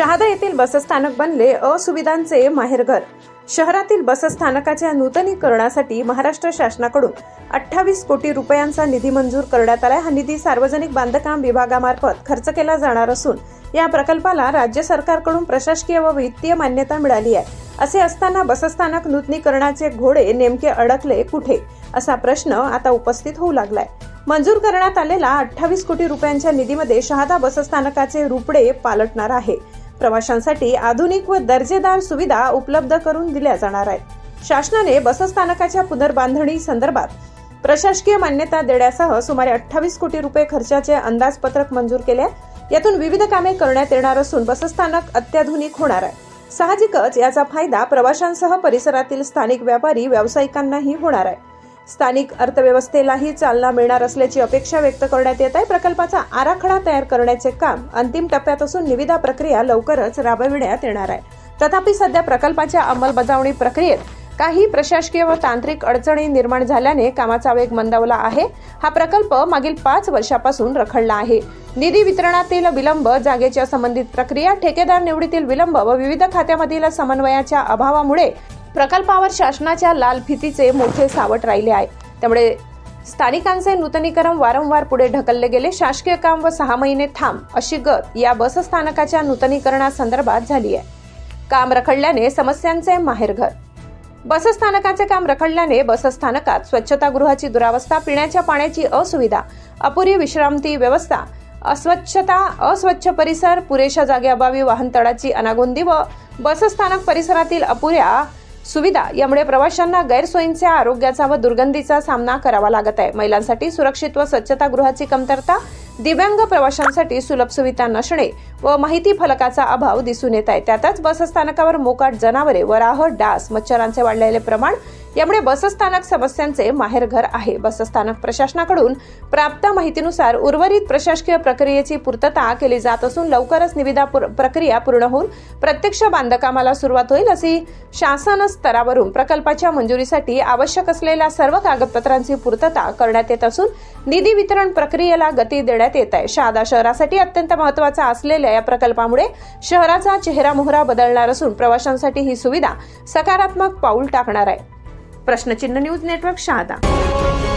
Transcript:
शहादा येथील बसस्थानक बनले असुविधांचे माहेरघर. शहरातील बसस्थानकाच्या नूतनीकरणासाठी महाराष्ट्र शासनाकडून अठ्ठावीस कोटी रुपयांचा निधी मंजूर करण्यात आला हा निधी सार्वजनिक बांधकाम विभागामार्फत खर्च केला जाणार असून या प्रकल्पाला राज्य सरकारकडून प्रशासकीय व वित्तीय मान्यता मिळाली आहे. असे असताना बसस्थानक नूतनीकरणाचे घोडे नेमके अडकले कुठे? असा प्रश्न आता उपस्थित होऊ लागलाय. मंजूर करण्यात आलेला अठ्ठावीस कोटी रुपयांच्या निधीमध्ये शहादा बसस्थानकाचे रुपडे पालटणार आहे. प्रवाशांसाठी आधुनिक व दर्जेदार सुविधा उपलब्ध करून दिल्या जाणार आहेत. शासनाने बसस्थानकाच्या पुनर्बांधणी संदर्भात प्रशासकीय मान्यता देण्यासह सुमारे अठ्ठावीस कोटी रुपये खर्चाचे अंदाजपत्रक मंजूर केले यातून विविध कामे करण्यात येणार असून बसस्थानक अत्याधुनिक होणार आहे. साहजिकच याचा फायदा प्रवाशांसह परिसरातील स्थानिक व्यापारी व्यावसायिकांनाही होणार आहे. स्थानिक अर्थव्यवस्थेलाही चालना मिळणार असल्याची अपेक्षा व्यक्त करण्यात येत आहे. प्रकल्पाचा आराखडा तयार करण्याचे काम अंतिम टप्प्यात असून निविदा प्रक्रिया लवकरच राबविण्यात येणार आहे. तथापि सध्या प्रकल्पाच्या अंमलबजावणी प्रक्रियेत काही प्रशासकीय व तांत्रिक अडचणी निर्माण झाल्याने कामाचा वेग मंदावला आहे. हा प्रकल्प मागील पाच वर्षापासून रखडला आहे. निधी वितरणातील विलंब जागेच्या संबंधित प्रक्रिया ठेकेदार निवडीतील विलंब व विविध खात्यामधील समन्वयाच्या अभावामुळे प्रकल्पावर शासनाच्या लाल फितीचे मोठे सावट राहिले आहे. त्यामुळे स्थानिकांचे नूतनीकरण वारंवार पुढे ढकलले गेले. शासकीय काम व सहा महिने थांब अशी गत या बसस्थानकाच्या नूतनीकरणासंदर्भात झाली आहे. काम रखडल्याने समस्यांचे माहेरघर बसस्थानकाचे काम रखडल्याने बसस्थानकात स्वच्छतागृहाची दुरावस्था पिण्याच्या पाण्याची असुविधा अपुरी विश्रांती व्यवस्था अस्वच्छता अस्वच्छ परिसर पुरेशा जागेअभावी वाहनतळाची अनागोंदी व बसस्थानक परिसरातील अपुऱ्या सुविधा यामुळे प्रवाशांना गैरसोयींच्या आरोग्याचा व दुर्गंधीचा सामना करावा लागत आहे. महिलांसाठी सुरक्षित व स्वच्छतागृहाची कमतरता दिव्यांग प्रवाशांसाठी सुलभ सुविधा नसणे व माहिती फलकाचा अभाव दिसून येत आहे. त्यातच बसस्थानकावर मोकाट जनावरे वराह डास मच्छरांचे वाढलेले प्रमाण यामुळे बसस्थानक समस्यांचे माहेरघर आहे. बसस्थानक प्रशासनाकडून प्राप्त माहितीनुसार उर्वरित प्रशासकीय प्रक्रियेची पूर्तता केली जात असून लवकरच निविदा प्रक्रिया पूर्ण होऊन प्रत्यक्ष बांधकामाला सुरुवात होईल अशी शासन स्तरावरून प्रकल्पाच्या मंजुरीसाठी आवश्यक असलेल्या सर्व कागदपत्रांची पूर्तता करण्यात येत असून निधी वितरण प्रक्रियेला गती देण्यात येत आहे. शहादा शहरासाठी अत्यंत महत्त्वाचा असलेल्या या प्रकल्पामुळे शहराचा चेहरा मोहरा बदलणार असून प्रवाशांसाठी ही सुविधा सकारात्मक पाऊल टाकणार आहे. प्रश्नचिन्ह न्यूज नेटवर्क शहादा